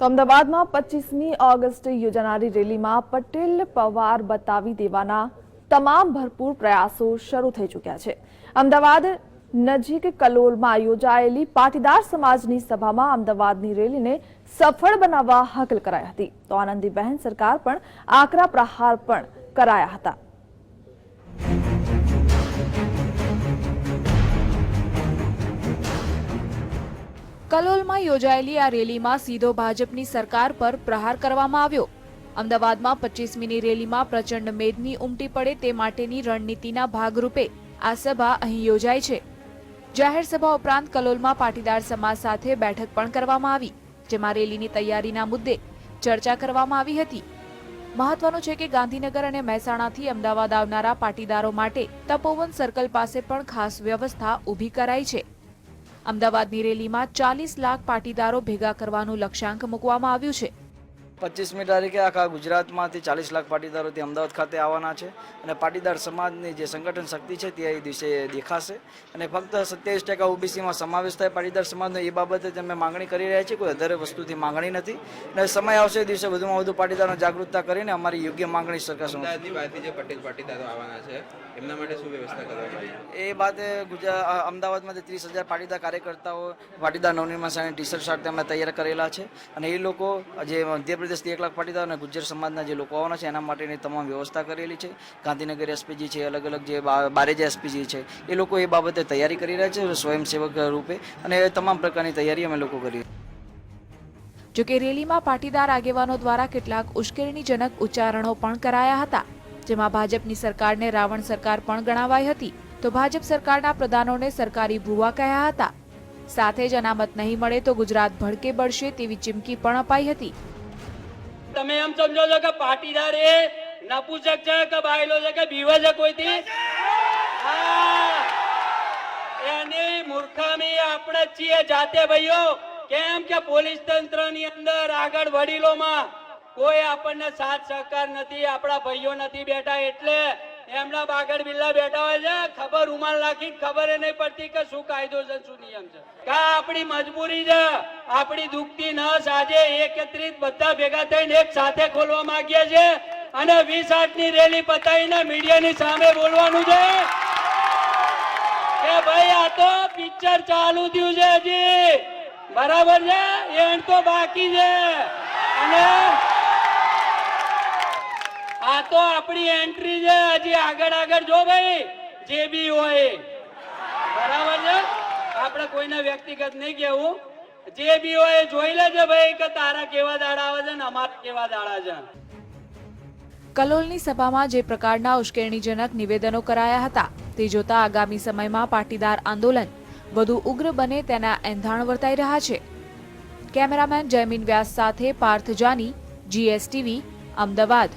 તો અમદાવાદમાં પચીસમી ઓગસ્ટ યોજાનારી રેલીમાં પટેલ, પવાર બતાવી દેવાના તમામ ભરપૂર પ્રયાસો શરૂ થઈ ચૂક્યા છે. અમદાવાદ નજીક કલોલમાં યોજાયેલી પાટીદાર સમાજની સભામાં અમદાવાદની રેલીને સફળ બનાવવા હાકલ કરાઈ હતી. તો આનંદીબહેન સરકાર પણ આકરા પ્રહાર પણ કરાયા હતા. કલોલમાં યોજાયેલી આ રેલીમાં સીધો ભાજપની સરકાર પર પ્રહાર કરવામાં આવ્યો. અમદાવાદમાં પચીસમીની રેલીમાં પ્રચંડ મેદની ઉમટી પડે તે માટેની રણનીતિના ભાગરૂપે આ સભા અહીં યોજાય છે. જાહેર સભા ઉપરાંત કલોલમાં પાટીદાર સમાજ સાથે બેઠક પણ કરવામાં આવી, જેમાં રેલીની તૈયારીના મુદ્દે ચર્ચા કરવામાં આવી હતી. મહત્વનું છે કે ગાંધીનગર અને મહેસાણાથી અમદાવાદ આવનારા પાટીદારો માટે તપોવન સર્કલ પાસે પણ ખાસ વ્યવસ્થા ઊભી કરાઈ છે. અમદાવાદની રેલીમાં ચાલીસ લાખ પાટીદારો ભેગા કરવાનું લક્ષ્યાંક મૂકવામાં આવ્યું છે. પચીસમી તારીખે આખા ગુજરાતમાંથી ચાલીસ લાખ પાટીદારોથી અમદાવાદ ખાતે આવવાના છે અને પાટીદાર સમાજની જે સંગઠન શક્તિ છે તે એ દિવસે દેખાશે. અને ફક્ત સત્યાવીસ ટકા ઓબીસીમાં સમાવેશ થાય પાટીદાર સમાજનો એ બાબતે અમે માંગણી કરી રહ્યા છીએ કોઈ વધારે વસ્તુથી માંગણી નથી. અને સમય આવશે એ દિવસે વધુમાં વધુ પાટીદારો જાગૃતતા કરીને અમારી યોગ્ય માંગણી સરકાર સમક્ષ. એ બાતે ગુજરાત અમદાવાદમાં ત્રીસ હજાર પાટીદાર કાર્યકર્તાઓ પાટીદાર નવનિર્માણ ટી શર્ટ સાથે અમે તૈયાર કરેલા છે. અને એ લોકો જે મધ્યપ્રદેશથી એક લાખ પાટીદાર અને ગુજ્જર સમાજના જે લોકો આવવાના છે, એના માટેની તમામ વ્યવસ્થા કરેલી છે. ગાંધીનગર એસપીજી છે, અલગ અલગ જે બારે એસપીજી છે, એ લોકો એ બાબતે તૈયારી કરી રહ્યા છે, સ્વયંસેવક રૂપે. અને તમામ પ્રકારની તૈયારી અમે લોકો કરીએ. જોકે રેલીમાં પાટીદાર આગેવાનો દ્વારા કેટલાક ઉશ્કેરણીજનક ઉચ્ચારણો પણ કરાયા હતા. જેમાં ભાજપની સરકારને રાવણ સરકાર પણ ગણાવાઈ હતી. તો ભાજપ સરકારના પ્રધાનોને સરકારી ભૂવા કહ્યા હતા? સાથે જ અનામત નહીં મળે તો ગુજરાત ભડકે બળશે તેવી ચીમકી પણ અપાઈ હતી. તમે એમ સમજો છો કે પાટીદાર એ નપુસક છે કે બાયલો છે કે બીવે છે કોઈથી. એની મૂર્ખામી આપણે છીએ જાતે ભાઈઓ કેમ કે પોલીસ તંત્રની અંદર આગળ વડીલોમાં કોઈ આપણને સાથ સહકાર નથી, આપણા ભાઈઓ નથી બેઠા એટલે એમના બાગડ બિલ્લા બેઠા હોય છે, ખબર રૂમાલ નાખી ખબર એ નહીં પડતી કે શું કાયદો છે શું નિયમ છે. કા આપણી મજબૂરી છે, આપણી દુખતી નસ આજે એકત્રિત બધા ભેગા થઈને એક સાથે ખોલવા માંગીએ છે અને વીસ આઠની રેલી પતાવીને મીડિયાની સામે બોલવાનું છે. કે ભાઈ, આ તો પિક્ચર ચાલુ થયું છે હજી. બરાબર છે? એન્ડ તો બાકી છે. અને આ તો આપણી એન્ટ્રી છે. હજી આગળ આગળ જો ભાઈ, જે બી હોય. બરાબર છે? આપણે કોઈને વ્યક્તિગત નહીં કેવું જે બી હોય જોઈ લેજે ભાઈ કે તારા કેવા દાડા આવે છે ને અમારા કેવા દાડા છે. કલોલની સભામાં જે પ્રકારના ઉશ્કેરણીજનક નિવેદનો કરાયા હતા, તે જોતા આગામી સમયમાં પાટીદાર આંદોલન વધુ ઉગ્ર બને તેના એંધાણ વર્તાઈ રહ્યા છે. કેમેરામેન જયમીન વ્યાસ સાથે પાર્થ જાની, જીએસટીવી, અમદાવાદ.